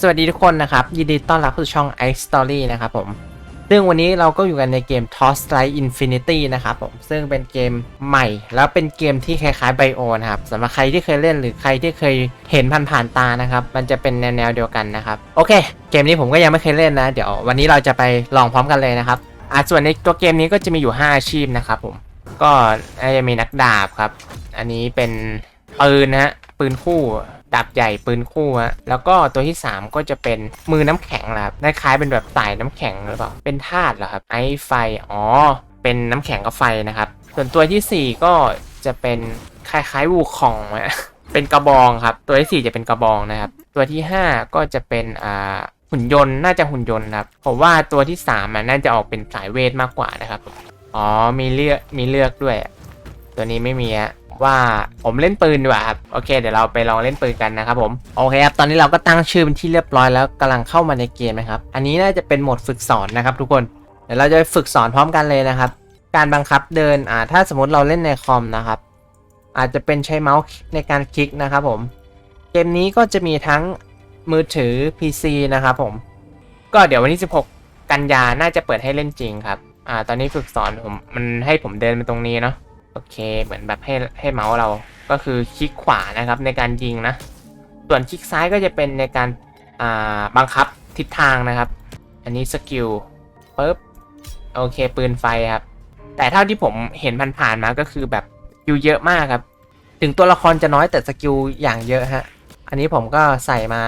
สวัสดีทุกคนนะครับ ยินดีต้อนรับสู่ช่อง Ice Story นะครับผม ซึ่งวันนี้เราก็อยู่กันในเกม Toss Light Infinity นะครับผม ซึ่งเป็นเกมใหม่ แล้วเป็นเกมที่คล้ายๆไบโอนะครับสำหรับใครที่เคยเล่นหรือใครที่เคยเห็นผ่านๆตานะครับ มันจะเป็นแนวๆเดียวกันนะครับ โอเค เกมนี้ผมก็ยังไม่เคยเล่นนะ เดี๋ยววันนี้เราจะไปลองพร้อมกันเลยนะครับอะส่วนในตัวเกมนี้ก็จะมีอยู่ 5 อาชีพนะครับผม ก็จะมีนักดาบครับ อันนี้เป็นปืนนะฮะ ปืนคู่ ดาบใหญ่ปืนคู่ฮะแล้วก็ตัวที่ 3 ก็จะเป็นมือน้ำแข็งนะครับคล้ายเป็นแบบสายน้ำแข็งหรือเปล่าเป็นธาตุเหรอครับไอไฟอ๋อเป็นน้ำแข็งกับไฟนะครับ ส่วนตัวทีสี่4 ก็จะเป็นคล้ายๆวูคองฮะเป็นกระบองครับ ตัวที่ 4 จะเป็นกระบองนะครับ ตัวที่ 5 ก็จะเป็นอ่าหุ่นยนต์น่าจะหุ่นยนต์ครับผมว่าตัวที่3มันน่าจะออกเป็นสายเวทมากกว่านะครับอ๋อมีเลือกมีเลือกด้วย ตัวนี้ไม่มีอะ ว่าผมเล่นปืนดีกว่าครับโอเคเดี๋ยวเราไปลองเล่นปืนกันนะครับผมโอเคครับตอนนี้เราก็ตั้งชื่อเป็นที่เรียบร้อยแล้วกำลังเข้ามาในเกมนะครับอันนี้น่าจะเป็นโหมดฝึกสอนนะครับ ทุกคนเดี๋ยวเราจะไปฝึกสอนพร้อมกันเลยนะครับ การบังคับเดินอ่าถ้าสมมติเราเล่นในคอมนะครับ อาจจะเป็นใช้เมาส์ในการคลิกนะครับผมเกมนี้ก็จะมีทั้งมือถือ PC นะครับผม ก็เดี๋ยววันที่ 16 กันยาน่าจะเปิดให้เล่นจริงครับ อ่า ตอนนี้ฝึกสอนผมมันให้ผมเดินไปตรงนี้เนาะ โอเค เหมือนแบบให้ให้เมาส์เรา ก็คือคลิกขวานะครับในการยิงนะ ส่วนคลิกซ้ายก็จะเป็นในการอ่าบังคับทิศทางนะครับ อันนี้สกิลปึ๊บโอเคปืนไฟครับ แต่เท่าที่ผมเห็นผ่านๆมาก็คือแบบสกิลเยอะมากครับ ถึงตัวละครจะน้อยแต่สกิลอย่างเยอะฮะ อันนี้ผมก็ใส่มา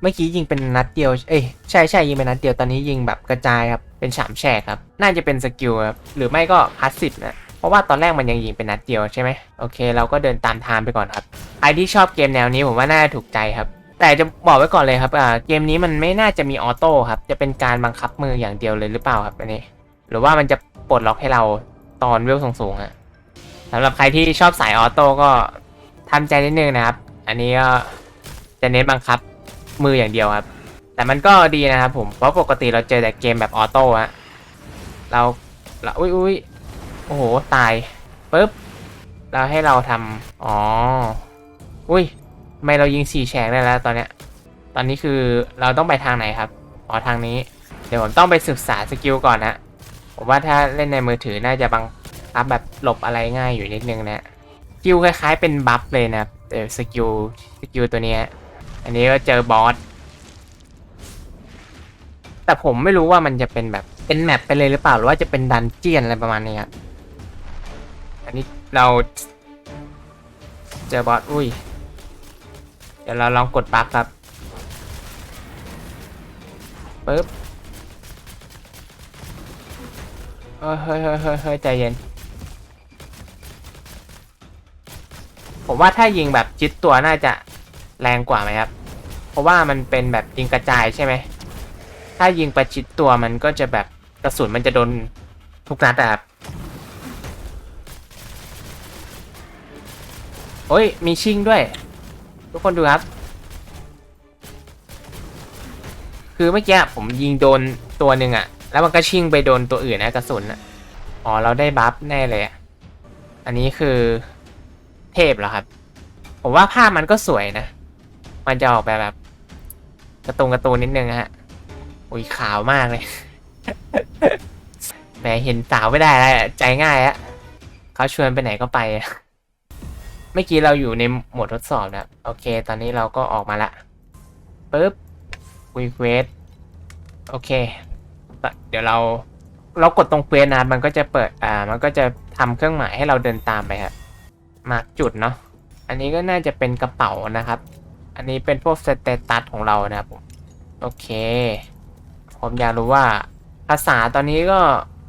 เมื่อกี้ยิงเป็นนัดเดียว เอ้ยใช่ใช่ยิงเป็นนัดเดียว ตอนนี้ยิงแบบกระจายครับ เป็นฉามแฉกครับ น่าจะเป็นสกิลครับ หรือไม่ก็พาสซีฟนะ ราะว่าตอนแรกมันยังยิงเป็นนัดเดียวใช่ไหมโอเค เราก็เดินตามทางไปก่อนครับใครที่ชอบเกมแนวนี้ผมว่าน่าจะถูกใจครับ แต่จะบอกไว้ก่อนเลยครับเกมนี้มันไม่น่าจะมีออโต้ครับจะเป็นการบังคับมืออย่างเดียวเลยหรือเปล่าครับอันนี้ หรือว่ามันจะปลดล็อกให้เราตอนเวลสูงๆอะสำหรับใครที่ชอบสายออโต้ก็ทำใจนิดนึงนะครับ อันนี้ก็จะเน้นบังคับมืออย่างเดียวครับ แต่มันก็ดีนะครับผม เพราะปกติเราเจอแต่เกมแบบออโต้อะเราเราอุ้ยอุ้ย โอ้โห ตายปุ๊บเราให้เราทำอ๋อ อุ้ยทำไมเรายิงสี่แฉกได้แล้วตอนเนี้ย ตอนนี้คือเราต้องไปทางไหนครับ อ๋อทางนี้ เดี๋ยวผมต้องไปศึกษาสกิลก่อนนะ ผมว่าถ้าเล่นในมือถือน่าจะบังคับแบบหลบอะไรง่ายอยู่นิดนึงนะสกิลคล้ายๆเป็นบัฟเลยนะครับเออสกิลสกิลตัวเนี้ยอันนี้ก็เจอบอส แต่ผมไม่รู้ว่ามันจะเป็นแบบเป็นแมปไปเลยหรือเปล่าหรือว่าจะเป็นดันเจียนอะไรประมาณนี้ครับ อันนี้เราเจอบอสอุ้ย เดี๋ยวเราลองกดปั๊บครับปึ๊บเฮ้ยเฮ้ยเฮ้ยเฮ้ยเฮ้ยใจเย็น ผมว่าถ้ายิงแบบจิตตัวน่าจะแรงกว่าไหมครับ เพราะว่ามันเป็นแบบยิงกระจายใช่ไหม ถ้ายิงประชิดตัวมันก็จะแบบกระสุนมันจะโดนทุกนัดอะครับ โอ้ย มีชิงด้วย ทุกคนดูครับ คือเมื่อกี้ผมยิงโดนตัวหนึ่งอะแล้วมันก็ชิงไปโดนตัวอื่นนะกระสุนอะอ๋อ เราได้บัฟแน่เลยอะอันนี้คือเทพเหรอครับ ผมว่าภาพมันก็สวยนะ มันจะออกแบบแบบกระตูนกระตูนนิดนึงฮะ อุ้ยขาวมากเลยแหมเห็นสาวไม่ได้แล้วใจง่ายอะเขาชวนไปไหนก็ไปอะ เมื่อกี้เราอยู่ในโหมดทดสอบนะโอเค ตอนนี้เราก็ออกมาละปึ๊บคุยเควสโอเค เดี๋ยวเราเรากดตรงเควสนะมันก็จะเปิดอ่ามันก็จะทำเครื่องหมายให้เราเดินตามไปครับมาร์กจุดเนาะอันนี้ก็น่าจะเป็นกระเป๋านะครับ อันนี้เป็นพวกสเตตัสของเรานะครับผมโอเค ผมอยากรู้ว่าภาษาตอนนี้ก็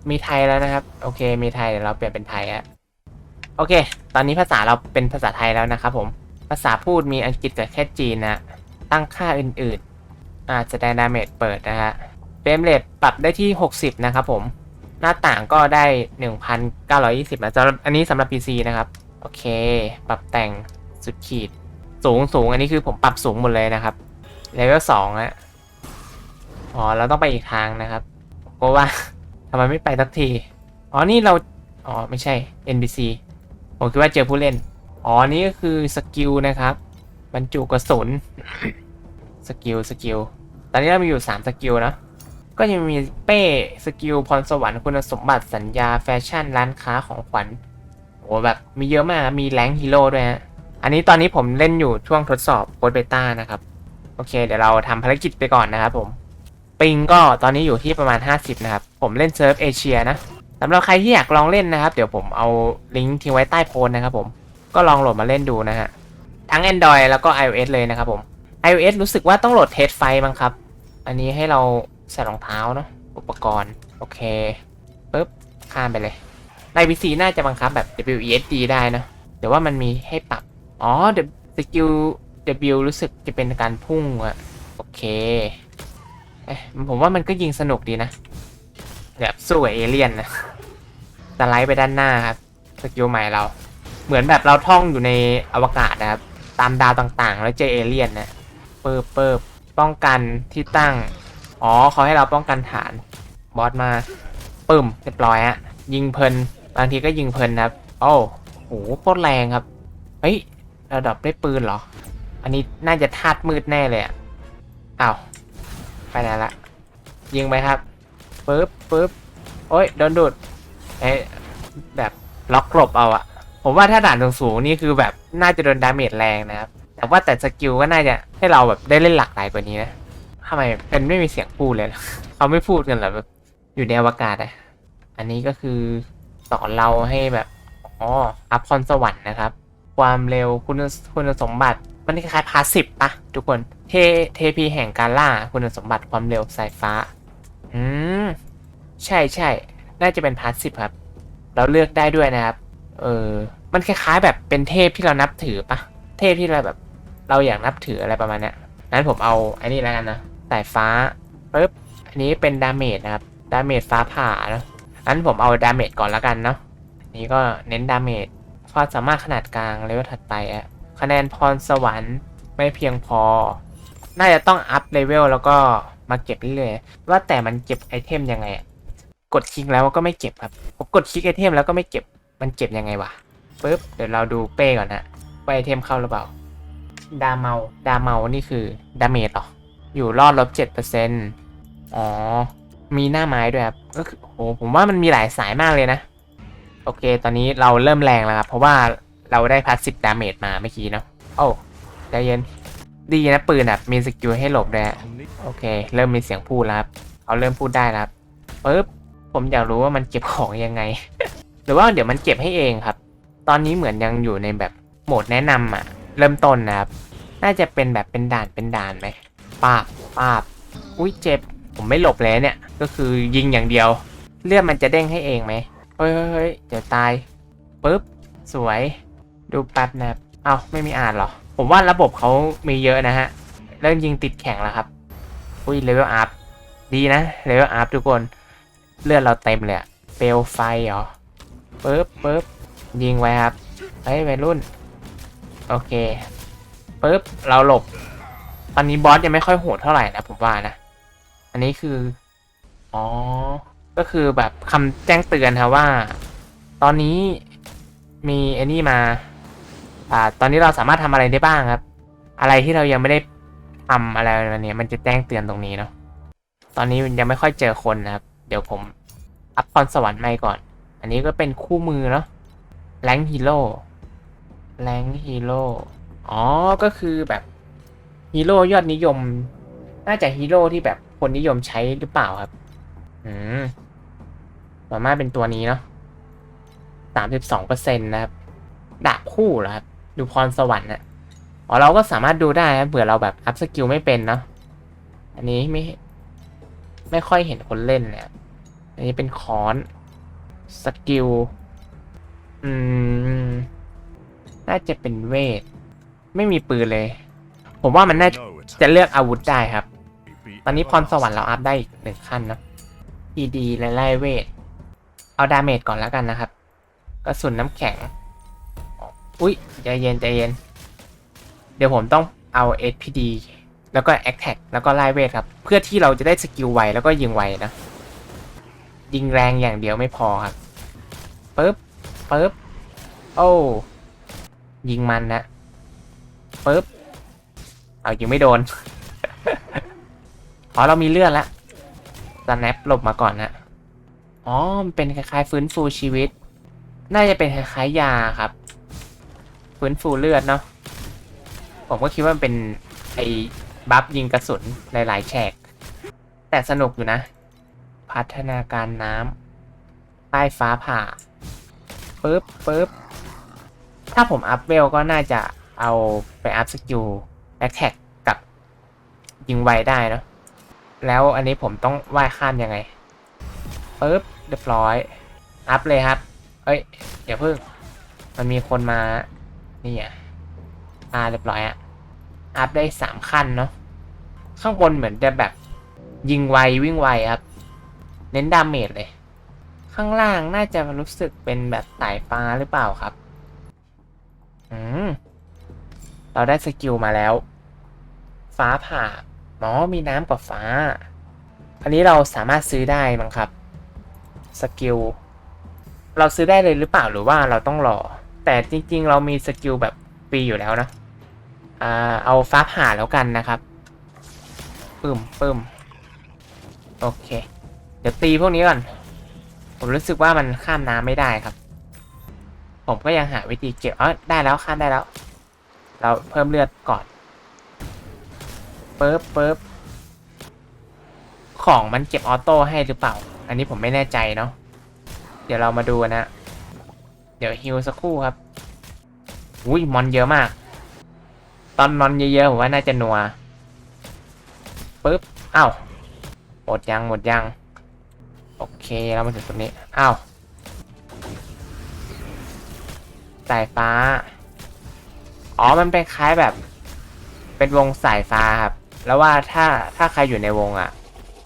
มีไทยแล้วนะครับ โอเค มีไทยเดี๋ยวเราเปลี่ยนเป็นไทยอะ โอเค ตอนนี้ภาษาเราเป็นภาษาไทยแล้วนะครับผม ภาษาพูดมีอังกฤษกับแค่จีนนะ ตั้งค่าอื่นๆอาจจะไดนาเมตเปิดนะฮะเฟรมเรทปรับได้ที่ 60 นะครับผม หน้าต่างก็ได้ 1,920นะสำหรับอันนี้สำหรับ PC นะครับ โอเค ปรับแต่งสุดขีด สูงสูงอันนี้คือผมปรับสูงหมดเลยนะครับ เลเวลสองอะอ๋อ เราต้องไปอีกทางนะครับก็ว่าทำไมไม่ไปสักที อ๋อ นี่เรา อ๋อ ไม่ใช่ NPC ผมคิดว่าเจอผู้เล่น อ๋อ นี่ก็คือสกิลนะครับ บรรจุกระสุน สกิล สกิล ตอนนี้เรามีอยู่ 3 สกิลนะ ก็ยังมีเป้ สกิล พรสวรรค์คุณสมบัติสัญญาแฟชั่น ร้านค้าของขวัญ โอ้แบบมีเยอะมาก มีแรงฮีโร่ด้วยฮะ อันนี้ตอนนี้ผมเล่นอยู่ช่วงทดสอบโค้ดเบต้านะครับ โอเค เดี๋ยวเราทำภารกิจไปก่อนนะครับผม ปิงก็ตอนนี้อยู่ที่ประมาณ 50 นะครับ ผมเล่นเซิร์ฟเอเชียนะ สำหรับใครที่อยากลองเล่นนะครับ เดี๋ยวผมเอาลิงก์ทิ้งไว้ใต้โพสนะครับผมก็ลองโหลดมาเล่นดูนะฮะทั้ง Android แล้วก็ iOS เลยนะครับผม iOS รู้สึกว่าต้องโหลดเทสไฟมั้งครับ อันนี้ให้เราใส่รองเท้าเนาะอุปกรณ์โอเคปึ๊บข้ามไปเลยใน PC น่าจะบังคับแบบ WESD ได้นะเดี๋ยวว่ามันมีให้ปรับ อ๋อ The สกิล W รู้สึกจะเป็นการพุ่งอะโอเคเอ๊ะผมว่ามันก็ยิงสนุกดีนะ แบบสู้กับเอเลี่ยนนะสไลด์ไปด้านหน้าครับสกิลใหม่เรา เหมือนแบบเราท่องอยู่ในอวกาศนะครับตามดาวต่างๆ แล้วเจอเอเลี่ยนนะเปิบเปิบป้องกันที่ตั้ง อ๋อเขาให้เราป้องกันฐานบอสมาปึ้มเรียบร้อยฮะยิงเพลินบางทีก็ยิงเพลินนะครับโอ้โหโคตรแรงครับเฮ้ยเราดับได้ปืนเหรอ อันนี้น่าจะธาตุมืดแน่เลยอะอ้าวไปไหนละยิงไปครับ ปึ๊บปึ๊บโอ้ยโดนดูดเอ้ยแบบล็อกกลบเอาอะผมว่าถ้าด่านสูงๆนี่คือแบบน่าจะโดนดาเมจแรงนะครับ แต่ว่าแต่สกิลก็น่าจะให้เราแบบได้เล่นหลากหลายกว่านี้นะทำไมเป็นไม่มีเสียงพูดเลยล่ะเขาไม่พูดกันหรอแบบอยู่ในอวกาศอะอันนี้ก็คือสอนเราให้แบบอ๋ออัพพรสวรรค์นะครับ ความเร็วคุณคุณสมบัติมันคล้ายพาสิบปะทุกคนเทเทพีแห่งการล่าคุณสมบัติความเร็วสายฟ้า อืม ใช่ใช่ น่าจะเป็นพาร์ทสิบครับ เราเลือกได้ด้วยนะครับ เออ มันคล้ายๆ แบบเป็นเทพที่เรานับถือปะ เทพที่เราแบบ เราอยากนับถืออะไรประมาณเนี้ยนั้นผมเอาอันนี้แล้วกันนะสายฟ้าปึ๊บ อันนี้เป็นดาเมจนะครับ ดาเมจฟ้าผ่าเนอะนั้นผมเอาดาเมจก่อนแล้วกันเนาะอันนี้ก็เน้นดาเมจความสามารถขนาดกลางเลเวลถัดไปอะคะแนนพรสวรรค์ไม่เพียงพอ น่าจะต้องอัพเลเวลแล้วก็มาเก็บเรื่อยๆ ว่าแต่มันเก็บไอเทมยังไงอะ กดคลิกแล้วก็ไม่เก็บครับ ผมกดคลิกไอเทมแล้วก็ไม่เก็บ มันเก็บยังไงวะปึ๊บ เดี๋ยวเราดูเป้ก่อนนะว่าไอเทมเข้าหรือเปล่า ดาเมา ดาเมา นี่คือดาเมจหรอ อยู่รอดลบเจ็ดเปอร์เซ็นต์อ๋อ มีหน้าไม้ด้วยครับ ก็คือโอ้ผมว่ามันมีหลายสายมากเลยนะ โอเค ตอนนี้เราเริ่มแรงแล้วครับ เพราะว่าเราได้พาสสิบดาเมจมาเมื่อกี้เนาะ โอ้ใจเย็น ดีนะปืนแบบมีสกิลให้หลบด้วยโอเค เริ่มมีเสียงพูดแล้วครับเขาเริ่มพูดได้แล้วปึ๊บ ผมอยากรู้ว่ามันเก็บของยังไง หรือว่าเดี๋ยวมันเก็บให้เองครับ ตอนนี้เหมือนยังอยู่ในแบบโหมดแนะนำอะเริ่มต้นนะครับ น่าจะเป็นแบบเป็นด่านเป็นด่านไหมปาบปาบอุ้ยเจ็บ ผมไม่หลบเลยเนี่ย ก็คือยิงอย่างเดียว เลือดมันจะเด้งให้เองไหมเฮ้ยเฮ้ยเดี๋ยวตายปุ๊บ สวย ดูแป๊บนะเอ้าไม่มีอ่านเหรอ ผมว่าระบบเขามีเยอะนะฮะ เริ่มยิงติดแข็งแล้วครับ อุ้ยเลเวลอัพ ดีนะ เลเวลอัพทุกคน เลือดเราเต็มเลยอะเปลวไฟเหรอปึ๊บปึ๊บยิงไว้ครับเฮ้ยวัยรุ่น โอเคปึ๊บเราหลบ ตอนนี้บอสยังไม่ค่อยโหดเท่าไหร่นะผมว่านะ อันนี้คือ อ๋อ ก็คือแบบคำแจ้งเตือนครับว่า ตอนนี้มีไอ้นี่มา อ่า ตอนนี้เราสามารถทำอะไรได้บ้างครับ อะไรที่เรายังไม่ได้ทำอะไรมาเนี่ยมันจะแจ้งเตือนตรงนี้เนาะ ตอนนี้ยังไม่ค่อยเจอคนนะครับ เดี๋ยวผมอัพพรสวรรค์ใหม่ก่อน อันนี้ก็เป็นคู่มือเนาะแรงฮีโร่แรงฮีโร่อ๋อ ก็คือแบบฮีโร่ยอดนิยม น่าจะฮีโร่ที่แบบคนนิยมใช้หรือเปล่าครับ อืมสามารถเป็นตัวนี้เนาะสามสิบสองเปอร์เซ็นต์นะครับ ดาบคู่เหรอครับ ดูพรสวรรค์นะอ๋อ เราก็สามารถดูได้นะเผื่อเราแบบอัพสกิลไม่เป็นเนาะ อันนี้ไม่ ไม่ค่อยเห็นคนเล่นเลย อะอันนี้เป็นคอนสกิล อืม น่าจะเป็นเวท ไม่มีปืนเลย ผมว่ามันน่าจะเลือกอาวุธได้ครับ ตอนนี้พรสวรรค์เราอัพได้อีกหนึ่งขั้นนะ ED และไล่เวท เอาดาเมจก่อนแล้วกันนะครับกระสุนน้ำแข็ง อุ๊ยใจเย็นใจเย็น เดี๋ยวผมต้องเอา SPD แล้วก็ a t t a c k แล้วก็ไล่เวทครับ เพื่อที่เราจะได้สกิลไวแล้วก็ยิงไวนะ ยิงแรงอย่างเดียวไม่พอครับปึ๊บปึ๊บโอ้ยิงมันนะปึ๊บเอายิงไม่โดนอ๋อเรามีเลือดแล้วสแนปหลบมาก่อนนะอ๋อมันเป็นคล้ายๆฟื้นฟูชีวิต น่าจะเป็นคล้ายๆยาครับ ฟื้นฟูเลือดเนาะผมก็คิดว่ามันเป็นไอ้บัฟยิงกระสุนหลายๆแฉกแต่สนุกอยู่นะ พัฒนาการน้ำใต้ฟ้าผ่าปึ๊บปึ๊บถ้าผมอัพเวลก็น่าจะเอาไปอัพสกิลแอคแท็กกับยิงไวได้เนอะแล้วอันนี้ผมต้องว่ายข้ามยังไงปึ๊บเรียบร้อย อัพเลยครับ เอ้ยอย่าเพิ่ง มันมีคนมา นี่อะอ่าเรียบร้อยอะอัพได้สามขั้นเนาะ ข้างบนเหมือนจะแบบยิงไววิ่งไวครับ เน้นดาเมจเลย ข้างล่างน่าจะรู้สึกเป็นแบบสายฟ้าหรือเปล่าครับ อืม เราได้สกิลมาแล้ว ฟ้าผ่าหมอมีน้ำกับฟ้า อันนี้เราสามารถซื้อได้มั้งครับ สกิล เราซื้อได้เลยหรือเปล่าหรือว่าเราต้องรอ แต่จริง ๆ เรามีสกิลแบบฟรีอยู่แล้วนะอ่าเอาฟ้าผ่าแล้วกันนะครับปึ้มปึ้มโอเค เดี๋ยวตีพวกนี้ก่อน ผมรู้สึกว่ามันข้ามน้ำไม่ได้ครับ ผมก็ยังหาวิธีเก็บเออได้แล้วข้ามได้แล้ว เราเพิ่มเลือดก่อนเปึ๊บปึ๊บของมันเก็บออโต้ให้หรือเปล่า อันนี้ผมไม่แน่ใจเนาะ เดี๋ยวเรามาดูนะ เดี๋ยวฮิวสักครู่ครับ อุ้ยมอนเยอะมาก ตอนมอนเยอะๆผมว่าน่าจะนัวปึ๊บ อ้าว หมดยังหมดยัง โอเคเรามาถึงตรงนี้อ้าวสายฟ้า อ๋อ มันเป็นคล้ายแบบ เป็นวงสายฟ้าครับ แล้วว่าถ้าถ้าใครอยู่ในวงอะ่ะ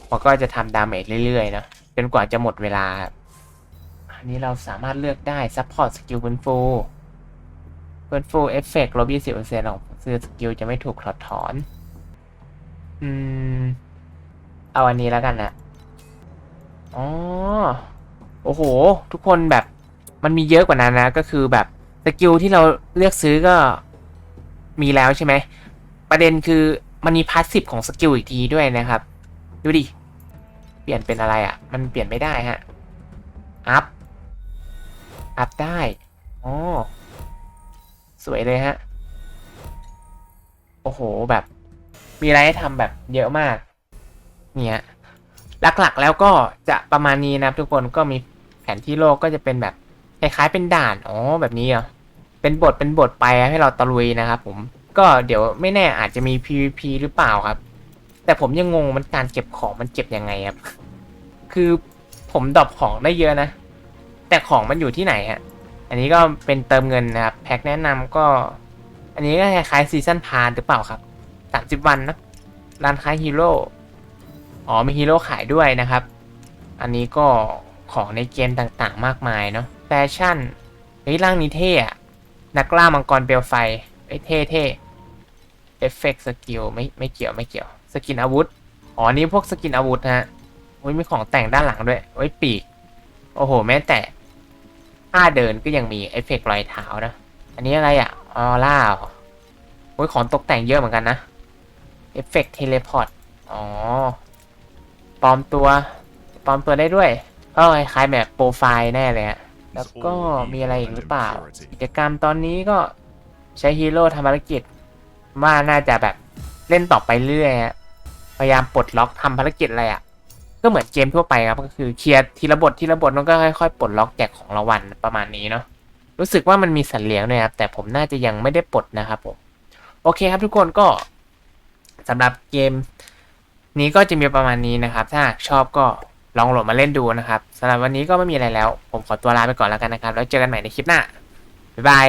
มันก็จะทำดาเมจเรื่อยๆเนะจนกว่าจะหมดเวลาครับ อันนี้เราสามารถเลือกได้ซัพพอร์ตสกิลฟื้นฟูฟื้นฟูเอฟเฟกต์ลบยี่สิบเปอร์เซ็นต์ของคือสกิลจะไม่ถูกถอดถอน อืม เอาอันนี้แล้วกันนะ อ๋อ โอ้โห ทุกคนแบบมันมีเยอะกว่านั้นนะ ก็คือแบบสกิลที่เราเลือกซื้อก็มีแล้วใช่ไหม ประเด็นคือมันมีพาสซีฟของสกิลอีกทีด้วยนะครับ ดูดิ เปลี่ยนเป็นอะไรอะ่ะ มันเปลี่ยนไม่ได้ฮะ อัพ อัพได้ อ๋อ สวยเลยฮะ โอ้โหแบบ มีอะไรให้ทำแบบเยอะมาก เนี่ย หลักๆ แล้วก็จะประมาณนี้นะครับทุกคนก็มีแผนที่โลกก็จะเป็นแบบคล้ายๆเป็นด่านอ๋อแบบนี้เหรอเป็นบทเป็นบทไปให้เราตะลุยนะครับผมก็เดี๋ยวไม่แน่อาจจะมี PVP หรือเปล่าครับ แต่ผมยังงงมันการเก็บของมันเก็บยังไงครับ คือผมดรอปของได้เยอะนะ แต่ของมันอยู่ที่ไหนฮะ อันนี้ก็เป็นเติมเงินนะครับ แพ็คแนะนำก็ อันนี้ก็คล้ายๆซีซันพาร์หรือเปล่าครับสามสิบวันนะร้านค้าฮีโร่ อ๋อมีฮีโร่ขายด้วยนะครับ อันนี้ก็ของในเกมต่างๆ มากมายเนาะแฟชั่นเฮ้ยร่างนี้เท่อะนักล่ามังกรเปลวไฟเอ้ยเท่เท่เอฟเฟกต์สกิลไม่ไม่เกี่ยวไม่เกี่ยว สกินอาวุธ อ๋อนี่พวกสกินอาวุธฮะโอ้ยมีของแต่งด้านหลังด้วยโอ้ยปีก โอ้โห แม้แต่ท่าเดินก็ยังมีเอฟเฟกต์รอยเท้านะ อันนี้อะไรอะออร่าเหรอโอ้ยของตกแต่งเยอะเหมือนกันนะเอฟเฟกต์เทเลพอร์ตอ๋อ ปลอมตัว ปลอมตัวได้ด้วยก็คล้ายๆแบบโปรไฟล์แน่เลยฮะแล้วก็มีอะไรอีกหรือเปล่า กิจกรรมตอนนี้ก็ใช้ฮีโร่ทำภารกิจว่าน่าจะแบบเล่นต่อไปเรื่อยฮะพยายามปลดล็อกทำภารกิจอะไรอะ่ะ ก็เหมือนเกมทั่วไปครับก็คือเคลียร์ทีละบททีละบทมันก็ค่อยๆปลดล็อกแจกของรางวัลประมาณนี้เนาะรู้สึกว่ามันมีสัตว์เลี้ยงด้วยครับแต่ผมน่าจะยังไม่ได้ปลดนะครับผมโอเคครับทุกคนก็สำหรับเกม นี้ก็จะมีประมาณนี้นะครับ ถ้าชอบก็ลองโหลดมาเล่นดูนะครับสำหรับวันนี้ก็ไม่มีอะไรแล้ว ผมขอตัวลาไปก่อนแล้วกันนะครับ แล้วเจอกันใหม่ในคลิปหน้าบ๊ายบาย